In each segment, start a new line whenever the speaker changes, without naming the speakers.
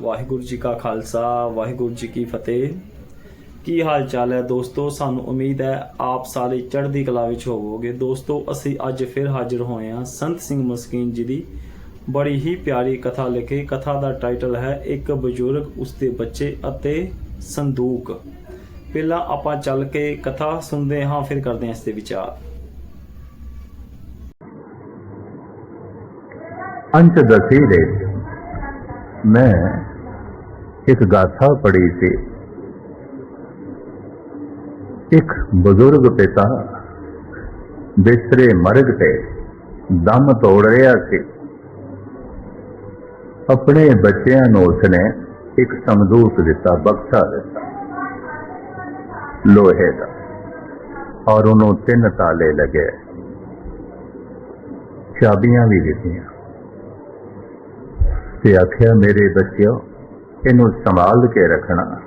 ਵਾਹਿਗੁਰੂ ਜੀ ਕਾ ਖਾਲਸਾ, ਵਾਹਿਗੁਰੂ ਜੀ ਕੀ ਫਤਿਹ। ਕੀ ਹਾਲ ਚਾਲ ਹੈ ਦੋਸਤੋ? ਸਾਨੂੰ ਉਮੀਦ ਹੈ ਆਪ ਸਾਰੇ ਚੜ੍ਹਦੀ ਕਲਾ ਵਿੱਚ ਹੋਵੋਗੇ। ਦੋਸਤੋ, ਅਸੀਂ ਅੱਜ ਫਿਰ ਹਾਜ਼ਰ ਹੋਏ ਹਾਂ ਸੰਤ ਸਿੰਘ ਮਸਕੀਨ ਜੀ ਦੀ ਬੜੀ ਹੀ ਪਿਆਰੀ ਕਥਾ ਲਿਖੀ। ਕਥਾ ਦਾ ਟਾਈਟਲ ਹੈ, ਇੱਕ ਬਜ਼ੁਰਗ, ਉਸਦੇ ਬੱਚੇ ਅਤੇ ਸੰਦੂਕ। ਪਹਿਲਾਂ ਆਪਾਂ ਚੱਲ ਕੇ ਕਥਾ ਸੁਣਦੇ ਹਾਂ, ਫਿਰ ਕਰਦੇ ਹਾਂ ਇਸ ਤੇ ਵਿਚਾਰ।
ਅੰਤ ਦਸੀ ਦੇ। ਮੈਂ ਇੱਕ ਗਾਥਾ ਪੜ੍ਹੀ ਸੀ। ਇੱਕ ਬਜ਼ੁਰਗ ਪਿਤਾ ਬਿਸਤਰੇ ਮਰਗ ਤੇ ਦਮ ਤੋੜ ਰਿਹਾ ਸੀ। ਆਪਣੇ ਬੱਚਿਆਂ ਨੂੰ ਉਸਨੇ ਇੱਕ ਸੰਦੂਕ ਦਿੱਤਾ ਬਕਸਾ ਦਿੱਤਾ ਲੋਹੇ ਦਾ ਔਰ ਉਹਨੂੰ ਤਿੰਨ ਤਾਲੇ ਲਗੇ। ਚਾਬੀਆਂ ਵੀ ਦਿੱਤੀਆਂ। ਤੇ ਆਖਿਆ, ਮੇਰੇ ਬੱਚਿਓ ਇਹਨੂੰ ਸੰਭਾਲ ਕੇ ਰੱਖਣਾ।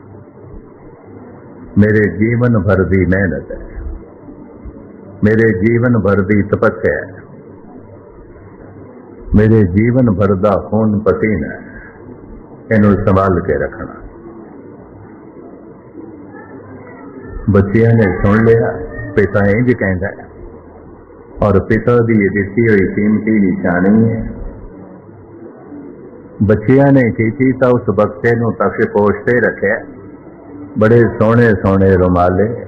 ਮੇਰੇ ਜੀਵਨ ਭਰ ਦੀ ਮਿਹਨਤ ਹੈ। ਮੇਰੇ ਜੀਵਨ ਭਰ ਦੀ ਤਪੱਸਿਆ ਹੈ। ਮੇਰੇ ਜੀਵਨ ਭਰ ਦਾ ਖੂਨ ਪਸੀਨਾ ਹੈ। ਇਹਨੂੰ ਸੰਭਾਲ ਕੇ ਰੱਖਣਾ। ਬੱਚਿਆਂ ਨੇ ਸੁਣ ਲਿਆ, ਪਿਤਾ ਇੰਜ ਕਹਿੰਦਾ ਔਰ ਪਿਤਾ ਦੀ ਇਹ ਦਿੱਤੀ ਹੋਈ ਕੀਮਤੀ ਨਿਸ਼ਾਨੀ ਹੈ ਬੱਚਿਆਂ ਨੇ ਕੀਤੀ ਤਾਂ ਉਸ ਬਕਸੇ ਨੂੰ ਤਖਤ ਪੋਸ਼ ਤੇ ਰੱਖਿਆ। ਬੜੇ ਸੋਹਣੇ ਸੋਹਣੇ ਰੁਮਾਲੇ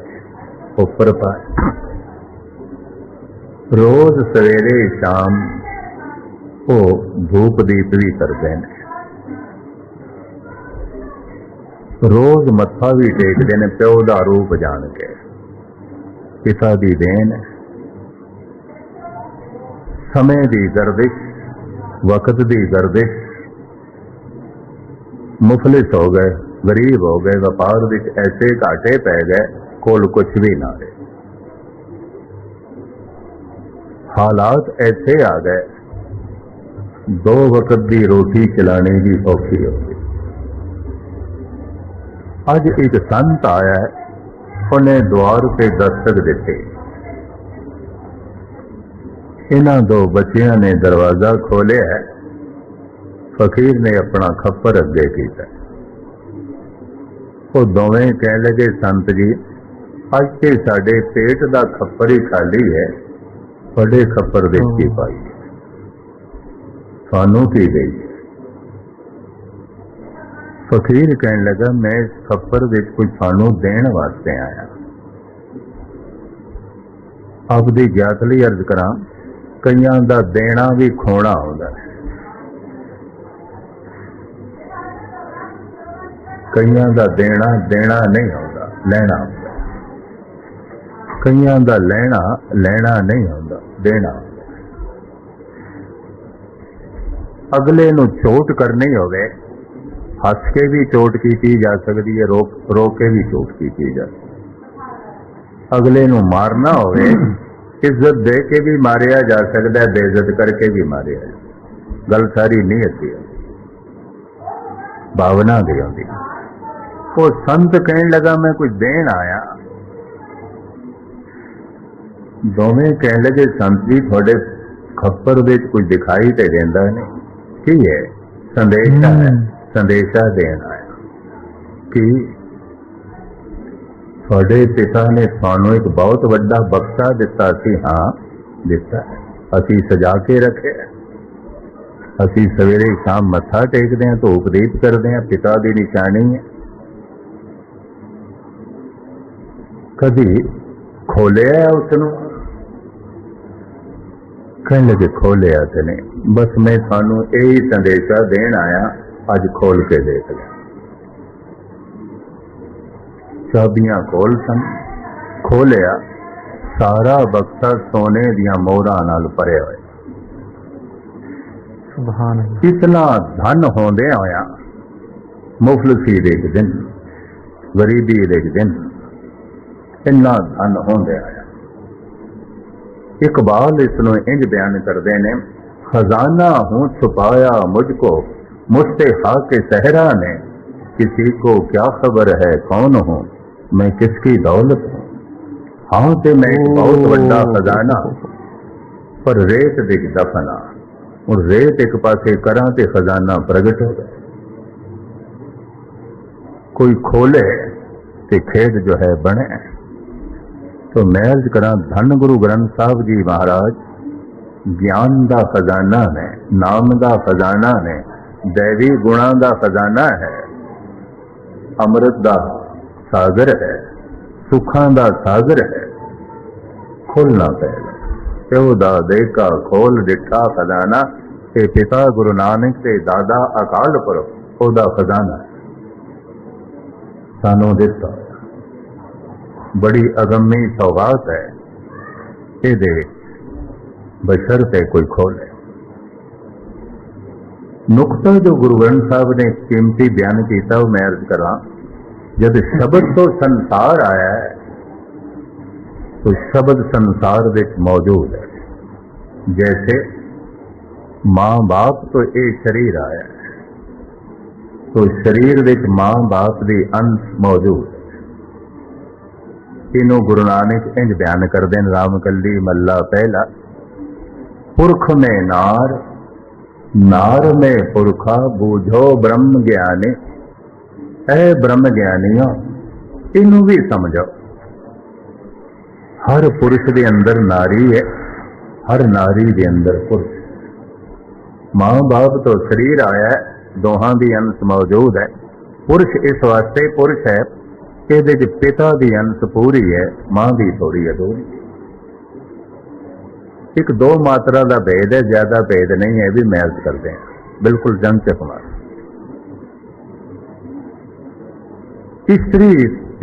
ਉੱਪਰ ਪਾਏ। ਰੋਜ਼ ਸਵੇਰੇ ਸ਼ਾਮ ਉਹ ਧੂਪ ਦੀਪ ਵੀ ਕਰਦੇ ਨੇ। ਰੋਜ਼ ਮੱਥਾ ਵੀ ਟੇਕਦੇ ਨੇ, ਪਿਓ ਦਾ ਰੂਪ ਜਾਣ ਕੇ ਪਿਤਾ ਦੀ ਦੇਣ। ਸਮੇਂ ਦੀ ਗਰਦਿਸ਼, ਵਕਤ ਦੀ ਗਰਦਿਸ਼। ਮੁਫਲਿਸ ਹੋ ਗਏ ਗਰੀਬ ਹੋ ਗਏ ਵਪਾਰ ਵਿੱਚ ਐਸੇ ਘਾਟੇ ਪੈ ਗਏ ਕੋਲ ਕੁਝ ਵੀ ਨਾ ਰਹੇ ਹਾਲਾਤ ਐਸੇ ਆ ਗਏ ਦੋ ਵਕਤ ਦੀ ਰੋਟੀ ਚਲਾਣੀ ਵੀ ਔਖੀ ਹੋ ਗਈ ਅੱਜ ਇੱਕ ਸੰਤ ਆਇਆ ਹੈ, ਉਹਨੇ ਦੁਆਰ ਤੇ ਦਸਤਕ ਦਿੱਤੀ ਇਹਨਾਂ ਦੋ ਬੱਚਿਆਂ ਨੇ ਦਰਵਾਜ਼ਾ ਖੋਲ੍ਹਿਆ ਹੈ। ਫਕੀਰ ਨੇ ਆਪਣਾ ਖੱਪਰ ਅੱਗੇ ਕੀਤਾ। ਉਹ ਦੋਵੇਂ ਕਹਿਣ ਲੱਗੇ ਸੰਤ ਜੀ ਅੱਜ ਤੇ ਸਾਡੇ ਪੇਟ ਦਾ ਖੱਪਰ ਹੀ ਖਾਲੀ ਹੈ। ਵੱਡੇ ਖੱਪਰ ਕੀ ਪਾਈ ਸਾਨੂੰ ਕੀ ਗਈ ਫਕੀਰ ਕਹਿਣ ਲੱਗਾ ਮੈਂ ਇਸ ਖੱਪਰ ਵਿੱਚ ਕੁਝ ਸਾਨੂੰ ਦੇਣ ਵਾਸਤੇ ਆਇਆ। ਆਪ ਦੀ ਜਾਤ ਲਈ ਅਰਜ਼ ਕਰਾਂ ਕਈਆਂ ਦਾ ਦੇਣਾ ਵੀ ਖੋਣਾ ਹੁੰਦਾ ਹੈ। ਕਈਆਂ ਦਾ ਦੇਣਾ ਦੇਣਾ ਨਹੀਂ ਹੁੰਦਾ ਲੈਣਾ ਹੁੰਦਾ ਕਈਆਂ ਦਾ ਲੈਣਾ ਲੈਣਾ ਨਹੀਂ ਹੁੰਦਾ ਦੇਣਾ ਅਗਲੇ ਨੂੰ ਚੋਟ ਕਰਨੀ ਹੋਵੇ, ਹੱਸ ਕੇ ਵੀ ਚੋਟ ਕੀਤੀ ਜਾ ਸਕਦੀ ਹੈ ਰੋਕ ਰੋਕ ਕੇ ਵੀ ਚੋਟ ਕੀਤੀ ਜਾ ਸਕਦੀ ਅਗਲੇ ਨੂੰ ਮਾਰਨਾ ਹੋਵੇ, ਇੱਜ਼ਤ ਦੇ ਕੇ ਵੀ ਮਾਰਿਆ ਜਾ ਸਕਦਾ ਹੈ, ਬੇਇੱਜ਼ਤ ਕਰਕੇ ਵੀ ਮਾਰਿਆ ਜਾ ਗੱਲ ਸਾਰੀ ਨੀਅਤ ਦੀ ਹੈ, ਭਾਵਨਾ ਦੀ ਆਉਂਦੀ ਹੈ। ਉਹ ਸੰਤ ਕਹਿਣ ਲੱਗਾ ਮੈਂ ਕੁਝ ਦੇਣ ਆਇਆ ਦੋਵੇਂ ਕਹਿਣ ਲੱਗੇ ਸੰਤ ਜੀ ਤੁਹਾਡੇ ਖੱਪਰ ਵਿੱਚ ਕੁਝ ਦਿਖਾਈ ਤੇ ਦਿੰਦਾ ਨਹੀਂ ਕੀ ਹੈ ਸੰਦੇਸ਼ਾ ਹੈ ਸੰਦੇਸ਼ਾ ਦੇਣ ਆਇਆ ਕਿ ਤੁਹਾਡੇ ਪਿਤਾ ਨੇ ਤੁਹਾਨੂੰ ਇੱਕ ਬਹੁਤ ਵੱਡਾ ਬਖਸ਼ਾ ਦਿੱਤਾ ਸੀ ਹਾਂ ਦਿੱਤਾ ਹੈ। ਅਸੀਂ ਸਜਾ ਕੇ ਰੱਖਿਆ ਅਸੀਂ ਸਵੇਰੇ ਸ਼ਾਮ ਮੱਥਾ ਟੇਕਦੇ ਹਾਂ ਧੂਪ ਦੀਪ ਕਰਦੇ ਹਾਂ ਪਿਤਾ ਦੀ ਨਿਸ਼ਾਨੀ ਹੈ ਕਦੀ ਖੋਲਿਆ ਉਸ ਨੂੰ ਕਹਿਣ ਲੱਗੇ ਖੋਲਿਆ ਤੇ ਨਹੀਂ। ਬਸ ਮੈਂ ਤੁਹਾਨੂੰ ਇਹੀ ਸੰਦੇਸ਼ਾ ਦੇਣ ਆਇਆ ਅੱਜ ਖੋਲ ਕੇ ਦੇਖ ਲੈ। ਚਾਬੀਆਂ ਖੋਲ ਸਨ। ਖੋਲਿਆ ਸਾਰਾ ਬਕਸਾ ਸੋਨੇ ਦੀਆਂ ਮੋਹਰਾਂ ਨਾਲ ਭਰਿਆ ਹੋਇਆ।
ਸੁਭਾਨ ਅੱਲਾਹ
ਇਤਨਾ ਧਨ ਹੋਂਦੇ ਹੋਇਆ ਮੁਫਲਸੀ ਦੇ ਦਿਨ ਗਰੀਬੀ ਦੇ ਦਿਨ ਇੰਨਾ ਧਨ ਹੁੰਦੇ ਆਇਆ اقبال اس ਨੂੰ ਇੰਜ ਬਿਆਨ ਕਰਦੇ ਨੇ خزانہ ہوں چھپایا مجھ کو مستحا کے صحرا نے کسی کو کیا خبر ہے کون ہوں میں کس کی دولت ہوں ہاں تے میں ایک بہت بڑا خزانہ پر ریت دکھ دفنا اور ریت ایک پاسے کراں تے خزانہ پرگٹ ہو گیا کوئی کھولے تے کھیت جو ہے بنے ਬਣੇ ਤੋ ਮੈਂ ਅਰਜ਼ ਕਰਾਂ ਧੰਨ ਗੁਰੂ ਗ੍ਰੰਥ ਸਾਹਿਬ ਜੀ ਮਹਾਰਾਜ ਗਿਆਨ ਦਾ ਖਜ਼ਾਨਾ ਨੇ ਨਾਮ ਦਾ ਖਜ਼ਾਨਾ ਨੇ ਦੇਵੀ ਗੁਣਾਂ ਦਾ ਖਜ਼ਾਨਾ ਹੈ ਅੰਮ੍ਰਿਤ ਦਾ ਸਾਗਰ ਹੈ ਸੁੱਖਾਂ ਦਾ ਸਾਗਰ ਹੈ ਖੁੱਲਣਾ ਪੈਗਾ ਪਿਓ ਦਾ ਦੇਖਾ ਖੋਲ ਡਿੱਠਾ ਖਜ਼ਾਨਾ ਤੇ ਪਿਤਾ ਗੁਰੂ ਨਾਨਕ ਤੇ ਦਾਦਾ ਅਕਾਲ ਪੁਰਖ ਉਹਦਾ ਖਜ਼ਾਨਾ ਹੈ। ਸਾਨੂੰ ਦਿੱਤਾ ਬੜੀ ਅਗੰਮੀ ਸੌਗਾਤ ਹੈ ਇਹਦੇ ਵਿੱਚ ਬਸ਼ਰਤੇ ਕੋਈ ਖੋਲੇ ਨੁਕਤਾ ਜੋ ਗੁਰੂ ਗ੍ਰੰਥ ਸਾਹਿਬ ਨੇ ਕੀਮਤੀ ਬਿਆਨ ਕੀਤਾ ਉਹ ਮੈਂ ਅਰਜ਼ ਕਰਾਂ ਜਦ ਸ਼ਬਦ ਤੋਂ ਸੰਸਾਰ ਆਇਆ ਹੈ तो शब्द संसार ਵਿੱਚ ਮੌਜੂਦ ਹੈ ਜੈਸੇ ਮਾਂ ਬਾਪ ਤੋਂ ਇਹ ਸਰੀਰ ਆਇਆ ਹੈ ਤੋ ਸਰੀਰ ਵਿੱਚ ਮਾਂ ਬਾਪ ਦੀ ਅੰਸ਼ ਮੌਜੂਦ ਹੈ ਇਹਨੂੰ ਗੁਰੂ ਨਾਨਕ ਇੰਜ ਬਿਆਨ ਕਰਦੇ ਨੇ, ਰਾਮ ਕੱਲੀ ਮੱਲਾ ਪਹਿਲਾ। ਪੁਰਖ ਮੇ ਨਾਰ ਨਾਰ ਮੇ ਪੁਰਖਾ, ਬੂਝੋ ਬ੍ਰਹਮ ਗਿਆਨੀ। ਐ ਬ੍ਰਹਮ ਗਿਆਨੀਆਂ, ਇਹਨੂੰ ਵੀ ਸਮਝੋ। ਹਰ ਪੁਰਸ਼ ਦੇ ਅੰਦਰ ਨਾਰੀ ਹੈ, ਹਰ ਨਾਰੀ ਦੇ ਅੰਦਰ ਪੁਰਸ਼। ਮਾਂ ਬਾਪ ਤੋਂ ਸਰੀਰ ਆਇਆ, ਦੋਹਾਂ ਦੀ ਅੰਸ਼ ਮੌਜੂਦ ਹੈ। ਪੁਰਸ਼ ਇਸ ਵਾਸਤੇ ਪੁਰਸ਼ ਹੈ ਇਹਦੇ ਚ ਪਿਤਾ ਦੀ ਅੰਤ ਪੂਰੀ ਹੈ, ਮਾਂ ਦੀ ਥੋੜੀ ਅਧੂਰੀ ਇੱਕ ਦੋ ਮਾਤਰਾ ਦਾ ਭੇਦ ਹੈ, ਜ਼ਿਆਦਾ ਭੇਦ ਨਹੀਂ ਹੈ ਵੀ ਮੈਚ ਕਰਦੇ ਹਾਂ। ਬਿਲਕੁਲ ਜੰਗ ਚ ਹਮਾਰਾ ਇਸਤਰੀ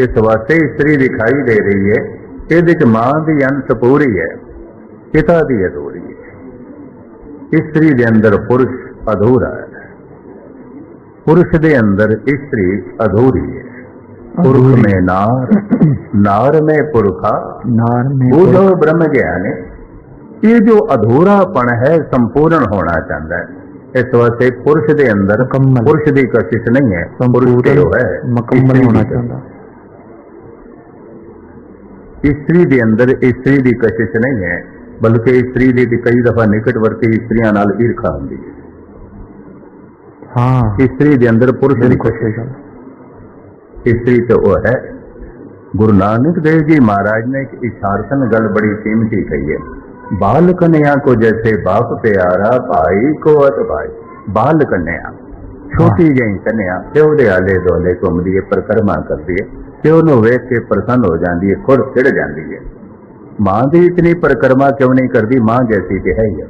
ਇਸ ਵਾਸਤੇ ਇਸਤਰੀ ਦਿਖਾਈ ਦੇ ਰਹੀ ਹੈ, ਇਹਦੇ ਚ ਮਾਂ ਦੀ ਅੰਤ ਪੂਰੀ ਹੈ, ਪਿਤਾ ਦੀ ਅਧੂਰੀ ਹੈ। ਇਸਤਰੀ ਦੇ ਅੰਦਰ ਪੁਰਸ਼ ਅਧੂਰਾ ਹੈ। ਪੁਰਸ਼ ਦੇ ਅੰਦਰ ਇਸਤਰੀ ਅਧੂਰੀ ਹੈ। ਪੁਰਖ ਮੇ ਨਾਰ ਨਾਰ ਮੇ ਪੁਰਖਾ
ਨਾਰ ਮੇ
ਬੂਝੋ ਬ੍ਰਹਮ ਗਿਆਨ ਇਹ ਜੋ ਅਧੂਰਾਪਣ ਹੈ ਸੰਪੂਰਨ ਹੋਣਾ ਚਾਹੁੰਦਾ ਹੈ ਇਸ ਵਾਸਤੇ ਪੁਰਸ਼ ਦੇ ਅੰਦਰ। ਪੁਰਸ਼ ਦੀ ਕਸ਼ਿਸ਼ ਨਹੀਂ ਹੈ ਪੁਰਸ਼ ਤੇ ਹੈ
ਮੁਕੰਮਲ ਹੋਣਾ ਚਾਹੁੰਦਾ
ਇਸਤਰੀ ਦੇ ਅੰਦਰ ਇਸਤਰੀ ਦੀ ਕਸ਼ਿਸ਼ ਨਹੀਂ ਹੈ ਬਲਕਿ ਇਸਤਰੀ ਦੀ ਕਈ ਦਫਾ ਨਿਕਟਵਰਤੀ ਇਸਤਰੀਆਂ ਨਾਲ ਈਰਖਾ ਹੁੰਦੀ ਹੈ
ਹਾਂ
ਇਸਤਰੀ ਦੇ ਅੰਦਰ ਪੁਰਸ਼ ਦੀ ਕਸ਼ਿਸ਼
ਗੱਲ
ਇਸਤਰੀ ਤੇ ਉਹ ਹੈ। ਗੁਰੂ ਨਾਨਕ ਦੇਵ ਜੀ ਮਹਾਰਾਜ ਨੇ ਇੱਕ ਇਸ਼ਾਰਤਨ ਗੱਲ ਬੜੀ ਕੀਮਤੀ ਕਹੀ ਹੈ। ਬਾਲ ਕਨਿਆ ਕੋ ਜੈਸੇ ਬਾਪ ਪਿਆਰਾ ਭਾਈ ਕੋ ਅਤ ਭਾਈ। ਬਾਲ ਕਨਿਆ ਛੋਟੀ ਜਿਹੀ ਕਨਿਆ ਪਿਓ ਦੇ ਆਲੇ ਦੋਲੇ ਘੁੰਮਦੀ ਹੈ ਪਰਕਰਮਾ ਕਰਦੀ ਹੈ। ਤੇ ਨੂੰ ਵੇਖ ਕੇ ਪ੍ਰਸੰਨ ਹੋ ਜਾਂਦੀ ਹੈ ਖੁਦ ਚਿੜ ਜਾਂਦੀ ਹੈ। ਮਾਂ ਦੀ ਇਤਨੀ ਪਰਕਰਮਾ ਕਿਉਂ ਨਹੀਂ ਕਰਦੀ? ਮਾਂ ਜੈਸੀ ਤੇ ਹੈ ਹੀ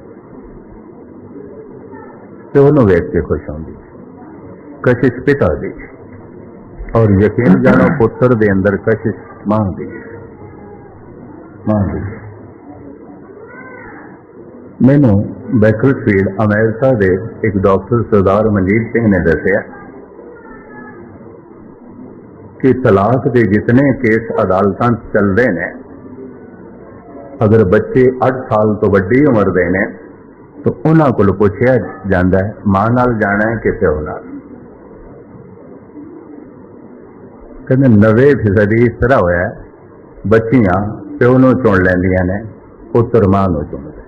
ਪਿਓ ਨੂੰ ਵੇਖ ਕੇ ਖੁਸ਼ ਹੁੰਦੀ ਕਸ਼ਿਸ਼ ਪਿਤਾ ਦੀ। ਔਰ ਯਕੀਨ ਜਾਣੋ, ਪੁੱਤਰ ਦੇ ਅੰਦਰ ਕਸ਼ਿਸ਼ ਮਾਂ ਦੀ ਮੈਨੂੰ ਬੈਕਰਫੀਲਡ ਅਮਰੀਕਾ ਦੇ ਇੱਕ ਡਾਕਟਰ ਸਰਦਾਰ ਮਨਜੀਤ ਸਿੰਘ ਨੇ ਦੱਸਿਆ ਕਿ ਤਲਾਕ ਦੇ ਜਿਤਨੇ ਕੇਸ ਅਦਾਲਤਾਂ ਚੱਲਦੇ ਨੇ, ਅਗਰ ਬੱਚੇ 8 ਸਾਲ ਤੋਂ ਵੱਡੀ ਉਮਰ ਦੇ ਨੇ, ਤਾਂ ਉਹਨਾਂ ਕੋਲ ਪੁੱਛਿਆ ਜਾਂਦਾ ਹੈ, ਮਾਂ ਨਾਲ ਜਾਣਾ ਹੈ ਕਿ ਪਿਓ ਨਾਲ? ਕਹਿੰਦੇ 90% ਸਰਾ ਹੋਇਆ ਬੱਚੀਆਂ ਪਿਓ ਨੂੰ ਚੁਣ ਲੈਂਦੀਆਂ ਨੇ, ਪੁੱਤਰ ਮਾਂ ਨੂੰ ਚੁਣਦੇ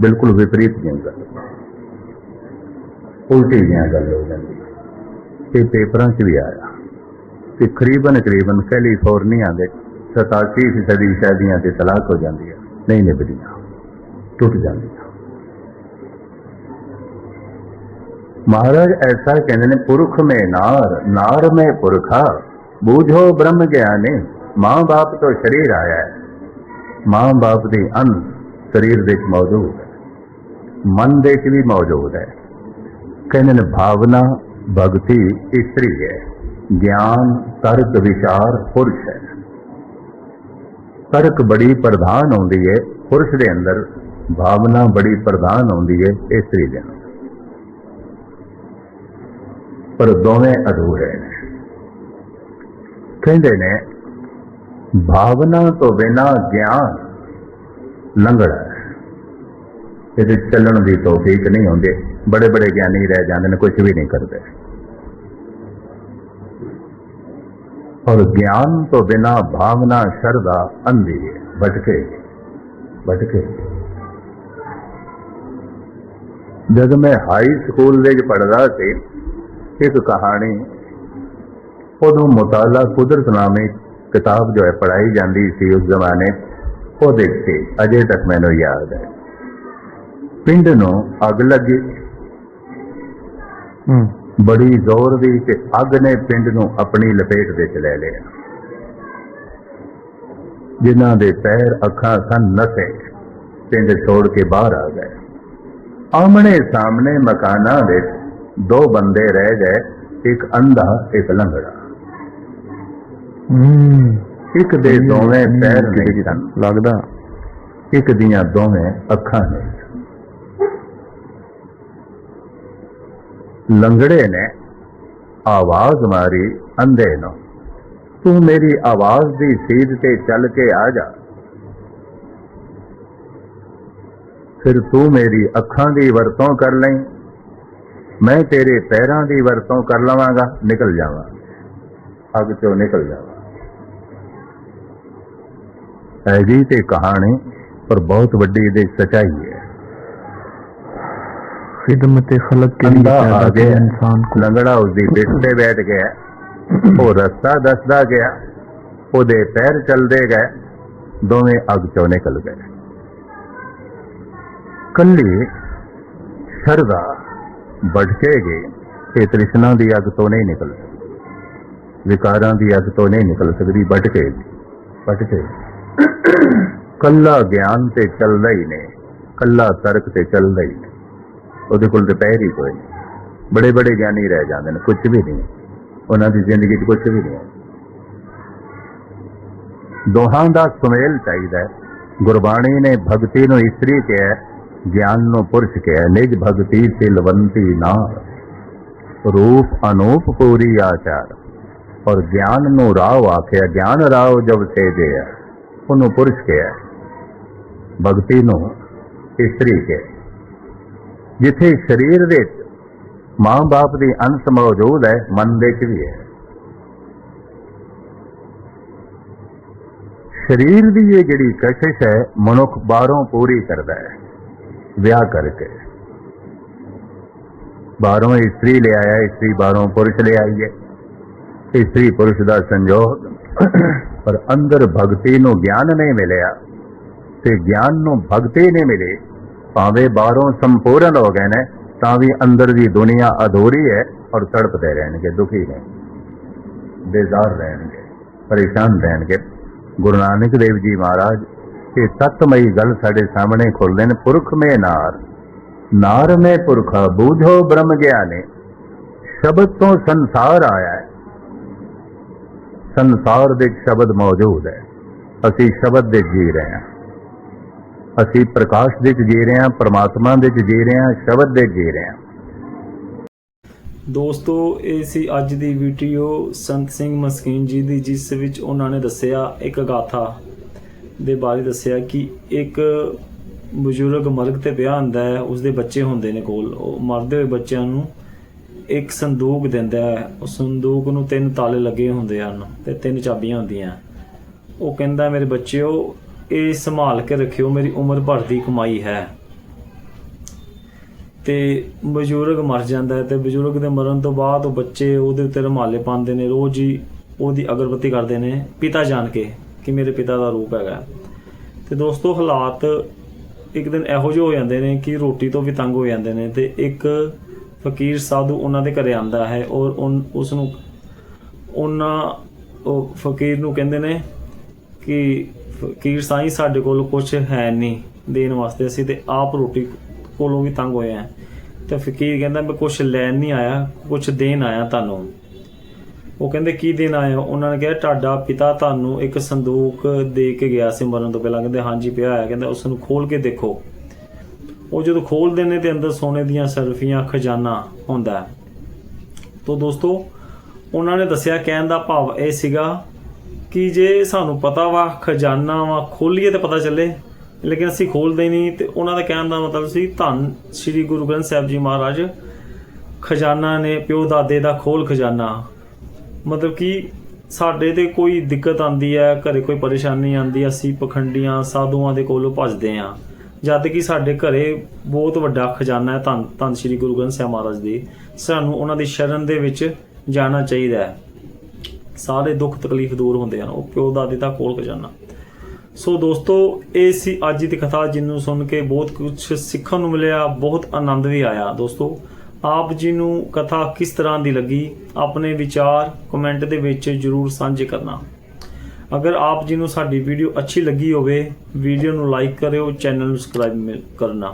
ਬਿਲਕੁਲ ਵਿਪਰੀਤ ਜਿਹੀ ਗੱਲ ਉਲਟੀ ਦੀਆਂ ਗੱਲ ਹੋ ਜਾਂਦੀ ਹੈ। ਪੇਪਰਾਂ 'ਚ ਵੀ ਆਇਆ ਕਿ ਕਰੀਬਨ ਕਰੀਬਨ ਕੈਲੀਫੋਰਨੀਆ ਦੇ 87% ਸ਼ਾਦੀਆਂ ਤੇ ਤਲਾਕ ਹੋ ਜਾਂਦੀ ਹੈ। ਨਹੀਂ ਨਿਭਦੀਆਂ, ਟੁੱਟ ਜਾਂਦੀਆਂ। ਮਹਾਰਾਜ ਐਸਾ ਕਹਿੰਦੇ ਨੇ, ਪੁਰਖ ਮੇ ਨਾਰ ਨਾਰ ਮੇ ਪੁਰਖਾ ਬੂਝੋ ਬ੍ਰਹਮ ਗਿਆਨੀ ਮਾਂ ਬਾਪ ਤੋਂ ਸਰੀਰ ਆਇਆ ਹੈ। ਮਾਂ ਬਾਪ ਦੀ ਅੰਨ ਸਰੀਰ ਵਿੱਚ ਮੌਜੂਦ ਹੈ। ਮਨ ਦੇ ਵਿੱਚ ਵੀ ਮੌਜੂਦ ਹੈ। ਕਹਿੰਦੇ ਨੇ, ਭਾਵਨਾ ਭਗਤੀ ਇਸਤਰੀ ਹੈ। ਗਿਆਨ, ਤਰਕ, ਵਿਚਾਰ ਪੁਰਸ਼ ਹੈ। ਤਰਕ ਬੜੀ ਪ੍ਰਧਾਨ ਆਉਂਦੀ ਹੈ। ਪੁਰਸ਼ ਦੇ ਅੰਦਰ ਭਾਵਨਾ ਬੜੀ ਪ੍ਰਧਾਨ ਆਉਂਦੀ ਹੈ ਇਸਤਰੀ ਦੇ ਅੰਦਰ। ਪਰ ਦੋਵੇਂ ਅਧੂਰੇ ਨੇ। ਕਹਿੰਦੇ ਨੇ, ਭਾਵਨਾ ਤੋਂ ਬਿਨਾ ਗਿਆਨ ਲੰਗੜਾ ਇਹਦੇ ਚੱਲਣ ਦੀ ਤੌਫੀਕ ਨਹੀਂ ਹੁੰਦੀ। ਬੜੇ ਬੜੇ ਗਿਆਨੀ ਰਹਿ ਜਾਂਦੇ ਨੇ ਕੁਝ ਵੀ ਨਹੀਂ ਕਰਦੇ। ਔਰ ਗਿਆਨ ਤੋਂ ਬਿਨਾ ਭਾਵਨਾ, ਸ਼ਰਧਾ, ਅੰਧੀ ਹੈ, ਭਟਕੇ। ਭਟਕੇ। ਜਦ ਮੈਂ ਹਾਈ ਸਕੂਲ ਵਿੱਚ ਪੜ੍ਹਦਾ ਸੀ, ਇੱਕ ਕਹਾਣੀ ਉਦੋਂ ਮੁਤਾਲਾ ਕੁਦਰਤ ਨਾਮੇ ਕਿਤਾਬ ਜੋ ਹੈ ਪੜਾਈ ਜਾਂਦੀ ਸੀ ਉਸ ਜ਼ਮਾਨੇ ਉਹ ਦੇਖੇ ਅਜੇ ਤੱਕ ਮੈਨੂੰ ਯਾਦ ਹੈ। ਪਿੰਡ ਨੂੰ ਅੱਗ ਲੱਗੀ।
ਹੂੰ।
ਬੜੀ ਜ਼ੋਰ ਦੀ ਤੇ ਅੱਗ ਨੇ ਪਿੰਡ ਨੂੰ ਆਪਣੀ ਲਪੇਟ ਵਿੱਚ ਲੈ ਲਿਆ। ਜਿਨ੍ਹਾਂ ਦੇ ਪੈਰ ਅੱਖਾਂ ਸਨ ਨਸੇ ਪਿੰਡ ਛੋੜ ਕੇ ਬਾਹਰ ਆ ਗਏ। ਆਮਣੇ ਸਾਹਮਣੇ ਮਕਾਨਾਂ ਵਿੱਚ ਦੋ ਬੰਦੇ ਰਹਿ ਗਏ ਇੱਕ ਅੰਧਾ ਇੱਕ ਲੰਗੜਾ।
ਹੂੰ।
ਇੱਕ ਦੇ ਦੋਵੇਂ ਪੈਰ ਨਹੀਂ ਸਨ
ਲੱਗਦਾ।
ਇੱਕ ਦੀਆਂ ਦੋਵੇਂ ਅੱਖਾਂ ਨੇ। ਲੰਗੜੇ ਨੇ। ਆਵਾਜ਼ ਮਾਰੀ ਅੰਧੇ ਨੂੰ। ਤੂੰ ਮੇਰੀ ਆਵਾਜ਼ ਦੀ ਸੀਧ ਤੇ ਚੱਲ ਕੇ ਆ ਜਾ। ਫਿਰ ਤੂੰ ਮੇਰੀ ਅੱਖਾਂ ਦੀ ਵਰਤੋਂ ਕਰ ਲੈ ਮੈਂ ਤੇਰੇ ਪੈਰਾਂ ਦੀ ਵਰਤੋਂ ਕਰ ਲਵਾਂਗਾ। ਨਿਕਲ ਜਾਵਾਂ। ਅੱਗ ਚੋਂ ਨਿਕਲ ਜਾਵਾਂ। ਐਜੀ ਤੇ ਕਹਾਣੀ ਪਰ ਬਹੁਤ ਵੱਡੀ ਇਹਦੇ ਸਚਾਈ ਹੈ
खिदमत खलक के लिए
अंधा
पैदा
आ
किया
गया
इंसान को
ਲੰਗੜਾ ਉਸਦੀ ਪਿੱਠ ਤੇ ਬੈਠ ਗਿਆ ਉਹ ਰਸਤਾ ਦੱਸਦਾ ਗਿਆ ਉਹਦੇ ਪੈਰ ਚੱਲਦੇ ਗਏ ਦੋਵੇਂ ਅੱਗ ਚੋਂ ਨਿਕਲ ਗਏ ਕੱਲੀ ਸ਼ਰਦਾ ਭਟਕੇਗੀ ਤੇ ਤ੍ਰਿਸ਼ਨਾ ਦੀ ਅੱਗ ਤੋਂ ਨਹੀਂ ਨਿਕਲ ਸਕਦੀ ਵਿਕਾਰਾਂ ਦੀ ਅੱਗ ਤੋਂ ਨਹੀਂ ਨਿਕਲ ਸਕਦੀ ਭਟਕੇਗੀ ਭਟਕੇਗੀ ਕੱਲਾ ਗਿਆਨ ਤੇ ਚੱਲਦਾ ਹੀ ਨਹੀਂ, ਕੱਲਾ ਤਰਕ ਤੇ ਚੱਲਦਾ ਹੀ ਨਹੀਂ। ਉਹਦੇ ਕੋਲ ਦੁਪਹਿਰ ਹੀ ਕੋਈ ਨਹੀਂ। ਬੜੇ ਬੜੇ ਗਿਆਨੀ ਰਹਿ ਜਾਂਦੇ ਨੇ ਕੁਝ ਵੀ ਨਹੀਂ। ਉਹਨਾਂ ਦੀ ਜ਼ਿੰਦਗੀ 'ਚ ਕੁਝ ਵੀ ਨਹੀਂ। ਦੋਹਾਂ ਦਾ ਸੁਮੇਲ ਚਾਹੀਦਾ ਹੈ। ਗੁਰਬਾਣੀ ਨੇ ਭਗਤੀ ਨੂੰ ਇਸਤਰੀ ਕਿਹਾ ਗਿਆਨ ਨੂੰ ਪੁਰਸ਼ ਕਿਹਾ ਨਿਜ ਭਗਤੀ ਤੇ ਲਵੰਤੀ ਨਾ ਰੂਪ ਅਨੂਪ ਪੂਰੀ ਆਚਾਰ। ਔਰ ਗਿਆਨ ਨੂੰ ਰਾਵ ਆਖਿਆ, ਗਿਆਨ ਰਾਵ ਜਬ ਸੇਜੇ ਉਹਨੂੰ ਪੁਰਸ਼ ਕਿਹਾ ਭਗਤੀ ਨੂੰ ਇਸਤਰੀ ਕਿਹਾ ਜਿੱਥੇ ਸਰੀਰ ਦੇ ਵਿੱਚ ਮਾਂ-ਬਾਪ ਦੀ ਅੰਸ਼ ਮੌਜੂਦ ਹੈ, ਮਨ ਦੇ ਵਿੱਚ ਵੀ ਹੈ। ਸਰੀਰ ਦੀ ਇਹ ਜਿਹੜੀ ਕਸ਼ਿਸ਼ ਹੈ, ਮਨੁੱਖ ਬਾਹਰੋਂ ਪੂਰੀ ਕਰਦਾ ਹੈ, ਵਿਆਹ ਕਰਕੇ। ਬਾਹਰੋਂ ਇਸਤਰੀ ਲੈ ਆਇਆ, ਇਸਤਰੀ ਬਾਹਰੋਂ ਪੁਰਸ਼ ਲੈ ਆਈ ਹੈ। ਇਸਤਰੀ ਪੁਰਸ਼ ਦਾ ਸੰਜੋਗ ਪਰ ਅੰਦਰ ਭਗਤੀ ਨੂੰ ਗਿਆਨ ਨਹੀਂ ਮਿਲਿਆ ਤੇ ਗਿਆਨ ਨੂੰ ਭਗਤੀ ਨਹੀਂ ਮਿਲੀ, ਭਾਵੇਂ ਬਾਹਰੋਂ ਸੰਪੂਰਨ ਹੋ ਗਏ ਨੇ, ਤਾਂ ਵੀ ਅੰਦਰ ਦੀ ਦੁਨੀਆ ਅਧੂਰੀ ਹੈ ਔਰ ਤੜਪਦੇ ਰਹਿਣਗੇ, ਦੁਖੀ ਨੇ, ਬੇਜ਼ਾਰ ਰਹਿਣਗੇ, ਪਰੇਸ਼ਾਨ ਰਹਿਣਗੇ। ਗੁਰੂ ਨਾਨਕ ਦੇਵ ਜੀ ਮਹਾਰਾਜ, ਇਹ ਤਤਮਈ ਗੱਲ ਸਾਡੇ ਸਾਹਮਣੇ ਖੁੱਲਦੇ ਨੇ ਪੁਰਖ ਮੇ ਨਾਰ ਨਾਰ ਮੇ ਪੁਰਖਾ, ਬੂਝੋ ਬ੍ਰਹਮ ਗਿਆਨੇ, ਸ਼ਬਦ ਤੋਂ ਸੰਸਾਰ ਆਇਆ ਹੈ। ਸੰਸਾਰ ਦੇ ਸ਼ਬਦ ਮੌਜੂਦ ਹੈ। ਅਸੀਂ ਸ਼ਬਦ ਦੇ ਜੀ ਰਹੇ ਹਾਂ। ਅਸੀਂ ਪ੍ਰਕਾਸ਼ ਦੇ ਜੀ ਰਹੇ ਹਾਂ, ਪ੍ਰਮਾਤਮਾ ਦੇ ਜੀ ਰਹੇ ਹਾਂ, ਸ਼ਬਦ ਦੇ ਜੀ ਰਹੇ ਹਾਂ।
ਦੋਸਤੋ, ਇਹ ਸੀ ਅੱਜ ਦੀ ਵੀਡੀਓ ਸੰਤ ਸਿੰਘ ਮਸਕੀਨ ਜੀ ਦੀ, ਜਿਸ ਵਿੱਚ ਉਹਨਾਂ ਨੇ ਦੱਸਿਆ ਇੱਕ ਗਾਥਾ ਦੇ ਬਾਰੇ ਦੱਸਿਆ ਕਿ ਇੱਕ ਬਜ਼ੁਰਗ ਮਰਗ ਤੇ ਵਿਆਹ ਹੁੰਦਾ ਹੈ, ਉਸਦੇ ਬੱਚੇ ਹੁੰਦੇ ਨੇ ਕੋਲ। ਉਹ ਮਰਦੇ ਹੋਏ ਬੱਚਿਆਂ ਨੂੰ ਇੱਕ ਸੰਦੂਕ ਦਿੰਦਾ ਹੈ। ਉਸ ਸੰਦੂਕ ਨੂੰ ਤਿੰਨ ਤਾਲੇ ਲੱਗੇ ਹੁੰਦੇ ਹਨ ਤੇ ਤਿੰਨ ਚਾਬੀਆਂ ਹੁੰਦੀਆਂ। ਉਹ ਕਹਿੰਦਾ, ਮੇਰੇ ਬੱਚਿਓ, ਇਹ ਸੰਭਾਲ ਕੇ ਰੱਖਿਓ। ਮੇਰੀ ਉਮਰ ਭਰ ਦੀ ਕਮਾਈ ਹੈ ਤੇ ਬਜ਼ੁਰਗ ਮਰ ਜਾਂਦਾ ਹੈ ਤੇ ਬਜ਼ੁਰਗ ਦੇ ਮਰਨ ਤੋਂ ਬਾਅਦ ਉਹ ਬੱਚੇ ਉਹਦੇ ਉੱਤੇ ਰੁਮਾਲੇ ਪਾਉਂਦੇ ਨੇ। ਰੋਜ਼ ਹੀ ਉਹਦੀ ਅਗਰਬੱਤੀ ਕਰਦੇ ਨੇ ਪਿਤਾ ਜਾਣ ਕੇ ਕਿ ਮੇਰੇ ਪਿਤਾ ਦਾ ਰੂਪ ਹੈਗਾ। ਤੇ ਦੋਸਤੋ, ਹਾਲਾਤ ਇੱਕ ਦਿਨ ਇਹੋ ਜਿਹੇ ਹੋ ਜਾਂਦੇ ਨੇ ਕਿ ਰੋਟੀ ਤੋਂ ਵੀ ਤੰਗ ਹੋ ਜਾਂਦੇ ਨੇ ਤੇ ਇੱਕ ਫਕੀਰ ਸਾਧੂ ਉਹਨਾਂ ਦੇ ਘਰੇ ਆਂਦਾ ਹੈ ਔਰ ਉਸ ਨੂੰ ਉਹਨਾਂ, ਉਹ ਫਕੀਰ ਨੂੰ ਕਹਿੰਦੇ ਨੇ ਕਿ ਫਕੀਰ ਸਾਈਂ ਸਾਡੇ ਕੋਲ ਕੁਝ ਹੈ ਨਹੀਂ ਦੇਣ ਵਾਸਤੇ, ਅਸੀਂ ਤੇ ਆਪ ਰੋਟੀ ਕੋਲੋਂ ਵੀ ਤੰਗ ਹੋਏ ਆ ਤੇ ਫਕੀਰ ਕਹਿੰਦਾ, ਮੈਂ ਕੁਝ ਲੈਣ ਨਹੀਂ ਆਇਆ ਕੁਝ ਦੇਣ ਆਇਆ ਤੁਹਾਨੂੰ। ਉਹ ਕਹਿੰਦੇ, ਕੀ ਦੇਣ ਆਇਆ ਉਹਨਾਂ ਨੇ ਕਿਹਾ, ਤੁਹਾਡਾ ਪਿਤਾ ਤੁਹਾਨੂੰ ਇੱਕ ਸੰਦੂਕ ਦੇ ਕੇ ਗਿਆ ਸੀ ਮਰਨ ਤੋਂ ਪਹਿਲਾਂ। ਕਹਿੰਦੇ, ਹਾਂਜੀ, ਪਿਆ ਹੋਇਆ। ਕਹਿੰਦਾ ਉਸ ਨੂੰ ਖੋਲ ਕੇ ਦੇਖੋ। ਉਹ ਜਦੋਂ ਖੋਲਦੇ ਨੇ ਤੇ ਅੰਦਰ ਸੋਨੇ ਦੀਆਂ ਸਰਫੀਆਂ ਖਜ਼ਾਨਾ ਹੁੰਦਾ ਹੈ। ਤੋ ਦੋਸਤੋ, ਉਹਨਾਂ ਨੇ ਦੱਸਿਆ, ਕਹਿਣ ਦਾ ਭਾਵ ਇਹ ਸੀਗਾ ਕਿ ਜੇ ਸਾਨੂੰ ਪਤਾ ਵਾ ਖਜ਼ਾਨਾ ਵਾ ਖੋਲੀਏ ਤੇ ਪਤਾ ਚੱਲੇ, ਲੇਕਿਨ ਅਸੀਂ ਖੋਲਦੇ ਨਹੀਂ ਤੇ ਉਹਨਾਂ ਦਾ ਕਹਿਣ ਦਾ ਮਤਲਬ ਸੀ, ਧੰਨ ਸ੍ਰੀ ਗੁਰੂ ਗ੍ਰੰਥ ਸਾਹਿਬ ਜੀ ਮਹਾਰਾਜ, ਖਜ਼ਾਨਾ ਨੇ ਪਿਓ ਦਾਦੇ ਦਾ ਖੋਲ ਖਜ਼ਾਨਾ ਮਤਲਬ ਕਿ ਸਾਡੇ ਤੇ ਕੋਈ ਦਿੱਕਤ ਆਂਦੀ ਹੈ, ਘਰੇ ਕੋਈ ਪਰੇਸ਼ਾਨੀ ਆਂਦੀ ਅਸੀਂ ਪਖੰਡੀਆਂ, ਸਾਧੂਆਂ ਦੇ ਕੋਲੋਂ ਭੱਜਦੇ ਆਂ ਜਦ ਕਿ ਸਾਡੇ ਘਰੇ ਬਹੁਤ ਵੱਡਾ ਖਜ਼ਾਨਾ ਹੈ ਧੰਨ ਧੰਨ ਸ੍ਰੀ ਗੁਰੂ ਗ੍ਰੰਥ ਸਾਹਿਬ ਮਹਾਰਾਜ ਦੀ। ਸਾਨੂੰ ਉਹਨਾਂ ਦੀ ਸ਼ਰਨ ਦੇ ਵਿੱਚ ਜਾਣਾ ਚਾਹੀਦਾ ਹੈ। ਸਾਰੇ ਦੁੱਖ ਤਕਲੀਫ ਦੂਰ ਹੁੰਦੇ ਹਨ। ਉਹ ਪਿਓ ਦਾਦੇ ਦਾ ਕੋਲ ਖਜ਼ਾਨਾ। ਸੋ ਦੋਸਤੋ, ਇਹ ਸੀ ਅੱਜ ਦੀ ਕਥਾ ਜਿਹਨੂੰ ਸੁਣ ਕੇ ਬਹੁਤ ਕੁਝ ਸਿੱਖਣ ਨੂੰ ਮਿਲਿਆ, ਬਹੁਤ ਆਨੰਦ ਵੀ ਆਇਆ। ਦੋਸਤੋ, ਆਪ ਜੀ ਨੂੰ ਕਥਾ ਕਿਸ ਤਰ੍ਹਾਂ ਦੀ ਲੱਗੀ? ਆਪਣੇ ਵਿਚਾਰ ਕਮੈਂਟ ਦੇ ਵਿੱਚ ਜਰੂਰ ਸਾਂਝੇ ਕਰਨਾ। ਅਗਰ ਆਪ ਜੀ ਨੂੰ ਸਾਡੀ ਵੀਡੀਓ ਅੱਛੀ ਲੱਗੀ ਹੋਵੇ, ਵੀਡੀਓ ਨੂੰ ਲਾਈਕ ਕਰਿਓ, ਚੈਨਲ ਨੂੰ ਸਬਸਕ੍ਰਾਈਬ ਕਰਨਾ।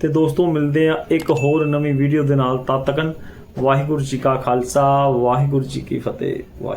ਤੇ ਦੋਸਤੋ, ਮਿਲਦੇ ਆ ਇੱਕ ਹੋਰ ਨਵੀਂ ਵੀਡੀਓ ਦੇ ਨਾਲ। ਤਦ ਤੱਕ ਵਾਹਿਗੁਰੂ ਜੀ ਕਾ ਖਾਲਸਾ, ਵਾਹਿਗੁਰੂ ਜੀ ਕੀ ਫਤਿਹ ਵਾਹਿਗੁਰੂ